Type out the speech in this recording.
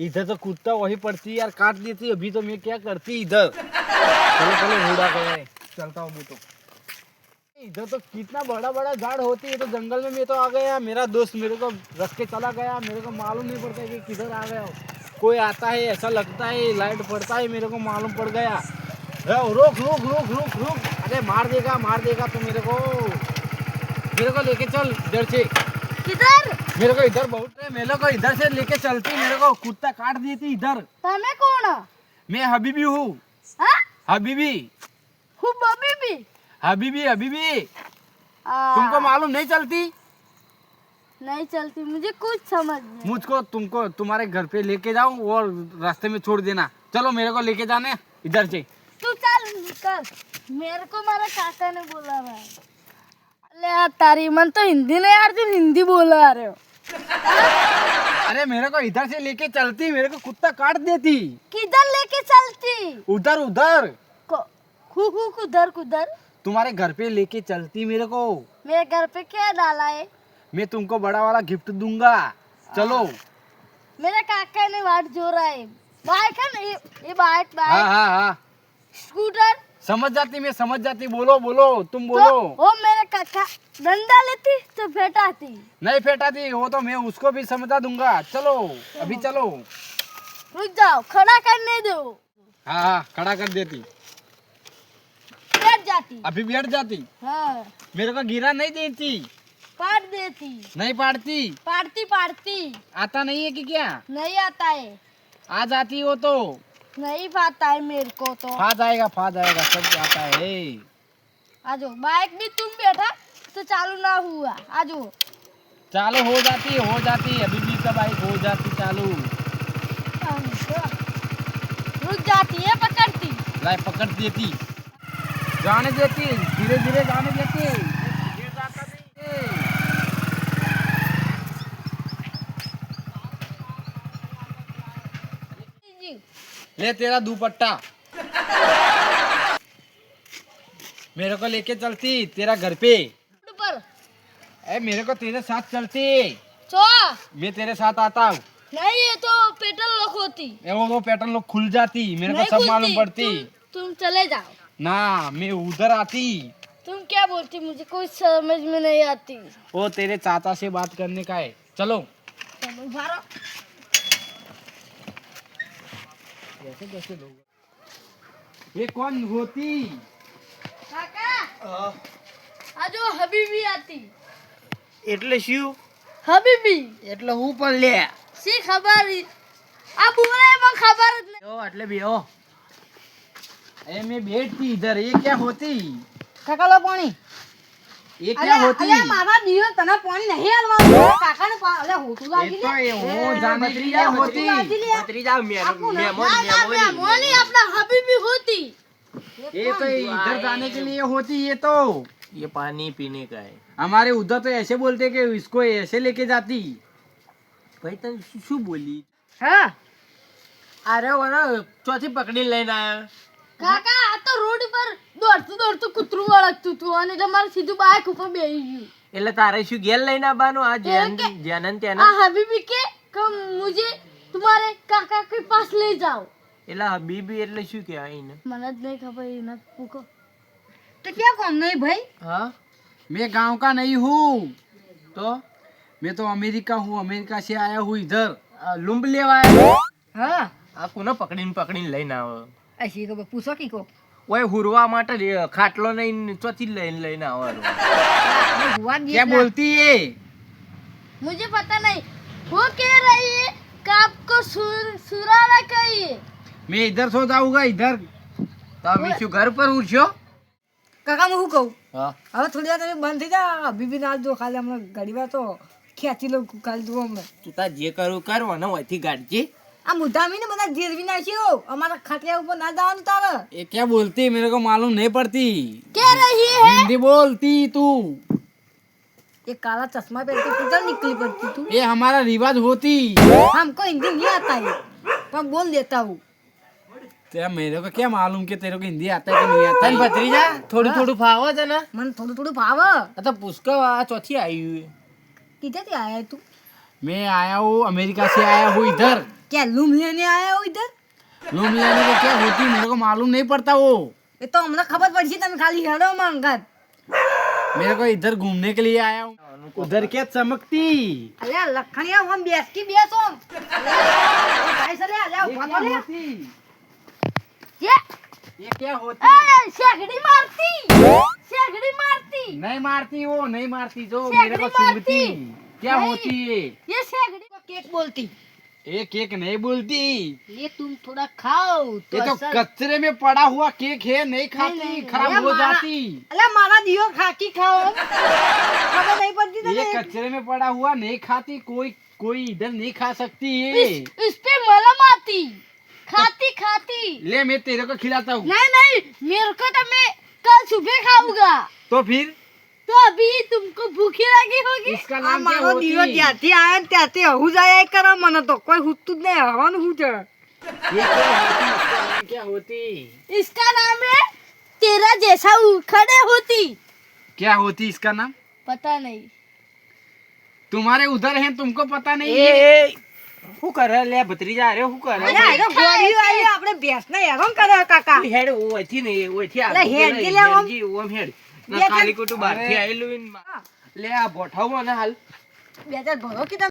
इधर तो कुत्ता वही पड़ती यार, काट देती अभी तो मैं क्या करती इधर? चलो चलो, घोड़ा है। चलता हूँ मैं तो। इधर तो कितना बड़ा बड़ा झाड़ होती है तो जंगल में मैं तो आ गया। मेरा दोस्त मेरे को रख के चला गया। मेरे को मालूम नहीं पड़ता कि किधर आ गया कोई आता है, ऐसा लगता है, लाइट पड़ता है, मेरे को मालूम पड़ गया। रुक रुक रुक रुक रुक। अरे, मार देगा मार देगा तो मेरे को। मेरे को लेके चल, इधर से। इधर। मेरे को इधर बहुत मेरे को इधर से लेके चलती मेरे को कुत्ता काट दी थी इधर। तुम्हें कौन मैं हबीबी हूँ। हाँ? हबीबी। खूब हबीबी हबीबी। हबीबी तुमको मालूम नहीं चलती? नहीं चलती मुझे कुछ समझ नहीं मुझको तुमको तुम्हारे घर पे लेके जाऊँ और रास्ते में छोड़ देना। चलो मेरे को लेके जाने इधर से। तू चल निकल। मेरे को मेरा काका ने बोला भाई अरे यार तारी मन तो हिंदी नहीं यार तुम हिंदी बोला रहे हो। अरे मेरे को इधर से लेके चलती मेरे को कुत्ता काट देती। किधर लेके चलती? उधर उधर। हु हु कुधर कुधर? तुम्हारे घर पे लेके चलती मेरे को। मेरे घर पे क्या डाला है? मैं तुमको बड़ा वाला गिफ्ट दूँगा। चलो। मेरे काका ने वाट जोड़ा है। बाइक है ना ये, ये बाइक। हाँ हाँ हाँ। स्कूटर? समझ जाती मैं समझ जाती। बोलो बोलो तुम बोलो तो बोलो। वो मेरे काका डंडा लेती तो फेंटाती। नहीं फेटाती वो तो मैं उसको भी समझा दूँगा। चलो अभी चलो। रुक जाओ खड़ा करने दो। हाँ हाँ खड़ा कर देती। बैठ जाती। अभी बैठ जाती। हाँ। मेरे को गिरा नहीं देती। पाट देती। नहीं पाड़ती। पाड़ती पाड़ती। आता नहीं है कि क्या? नहीं आता है। आ जाती हो तो। नहीं पाता है मेरे को तो। फा जाएगा फा जाएगा सब आता है आजो बाइक भी तुम बैठा तो चालू ना हुआ आजो। चालू हो जाती हो जाती अभी भी सब बाइक हो जाती चालू। रुक जाती है पकड़ती। लाई पकड़ देती। जाने देती धीरे धीरे जाने देती। ले तेरा दुपट्टा। मेरे को लेके चलती तेरा घर पे। ऊपर ए मेरे को तेरे साथ चलती। चो मैं तेरे साथ आता हूँ। नहीं ये तो पेट्रोल लॉक होती। ए, वो वो पैटर्न लोग खुल जाती मेरे को नहीं सब खुलती, मालूम पड़ती। तुम, तुम चले जाओ। ना मैं उधर आती। तुम क्या बोलती मुझे कोई समझ में नहीं आती। वो तेरे चाचा से बात करने का है। चलो। चलो कैसे कैसे लोग ये कौन होती કાકા આ જો હબીબી આતી એટલે શું હબીબી એટલે હું પણ લે શી ખબર આ બોલે પણ ખબર જ નહીં ओ એટલે બેહો ए मैं बैठती इधर ये क्या होती કાકા લો પાણી ये क्या होती અલ્યા મારા દીવો તને પાણી નહીં આલવાનું કાકાને પા- અલ્યા હોતું ये લાગી तो લે. ये वो जाने के लिए होती લાગી લે. આખું ના- ના ના મેમોની આપણા હબીબી હોતી ये तो इधर जाने के लिए होती ये तो ये पानी पीने का है हमारे उधर तो ऐसे बोलते कि इसको ऐसे लेके जाती ભાઈ તમે શું- શું બોલી હા અરે વરા ચોથી પકડી લઈને આયા કાકા આ તો રોડ પર દોડતું દોડતું કૂતરું વળગતું હતું અને તમારે સીધું બાઇક ઉપર બેહી ગયું. એટલે તારે શું ગેલ લઈને આવવાનું? આ જેન જેનન તેના આ હબીબી કે કે મુજે તમારે કાકા કે પાસ લઈ જાઓ. એટલે હબીબી એટલે શું કહેવાય એને? મને જ નહીં ખબર એને પૂકો તો ક્યાં કોમ નહીં ભાઈ? હા? મેં ગાંવ કા નહીં હું. તો? મેં તો અમેરિકા હું અમેરિકા से आया हूँ इधर लुम्ब लेवा हाँ आपको ना पकड़ीन લઈને लेना પકડીને લઈને આવો આ શી ખબર પૂછો કી કો ઓય હુરવા માટે રે- ખાટલો નહીં ચોથી લઈને લઈને આવવાનો આપણે ભુવા જ क्या ગીત बोलती है मुझे पता नहीं वो कह रही है कि आपको सुर, सुराना कहिए मैं इधर सो जाऊंगा इधर તમે શું ઘર પર ઉઠશો કાકા હું શું કહું હા હવે થોડી વાર તમે બંધ થઈ જા બીબી ના દો ખાલી હમણાં ઘડી વાર તો ખેંચી લો ખાલી દો અમને તું તાર જે કરવું કર અને ઓયથી ગાડજે આ મુદ્દામી ને બધા જેરવી નાખ્યો અમારા ખાટલા ઉપર ના જવાનું તારે ये क्या बोलती मेरे को मालूम नहीं पड़ती कह रही है हिंदी बोलती तू ये काला चश्मा पहन के किधर निकली पड़ती तू ये हमारा रिवाज होती हमको हिंदी नहीं आता है पर बोल देता हूँ तेरा मेरे को क्या मालूम कि तेरे को हिंदी आता है कि नहीं आता તને है? ભત્રીજા થોડું થોડું ફાવે છે ને मन थोड़ा थोड़ा भाव આ તો પુષ્કળ આ ચોથી આવ્યું किधर से आया है तू मैं आया हूँ अमेरिका से आया हूँ इधर क्या लूम लेने आया हो इधर? लूम लेने को क्या होती मेरे को मालूम नहीं पड़ता वो। ये तो हमने खबर पड़ी थी खाली हेलो मंगत मेरे को इधर घूमने के लिए आया हूँ। उधर क्या चमकती? अरे लखनिया हम बेस की बेस हो। ये ये क्या होती? है शेगड़ी मारती। शेगड़ी मारती। नहीं मारती वो नहीं मारती जो मेरे को सुनती क्या होती है ये शेगड़ी को केक बोलती। एक एक नहीं बोलती। ये तुम थोड़ा खाओ तो ये तो कचरे में पड़ा हुआ केक है नहीं खाती खराब हो जाती। अरे मारा दियो खाकी खाओ। खबर नहीं पड़ती तो ये कचरे में पड़ा हुआ नहीं खाती कोई कोई इधर नहीं खा सकती। है इस, इस पे मलम आती। खाती खाती। ले मैं तेरे को खिलाता हूँ। नहीं नहीं मेरे को तो मैं कल सुबह खाऊँगा। तो फिर? तो अभी तुमको भूखी लगी होगी इसका આ नाम क्या મારો होती દિયો જ્યાંથી આયો ને ત્યાંથી હવું જાય કરે મને તો કોઈ હુતું જ નહીં હવાનું હું છે ये क्या होती इसका नाम क्या होती इसका नाम है तेरा जैसा उखड़े होती क्या होती इसका नाम पता नहीं तुम्हारे उधर है तुमको पता नहीं એ है એ, શું કરે લે ભત્રીજા અરે શું કરે અલે આ તો ગોળી વાળી આપણે ભેંસને હેરાન કરે કાકા તું હેડ ઓયથી ને ઓયથી અલે આગળ હેડ પેલા કે લે આમ. હેડજી, ઓમ હેડ બે ના કાલી કોટુ બારથી આયેલું ઈન લે આ બોઠાવું અને હાલ. બે હજાર ભરો કીધા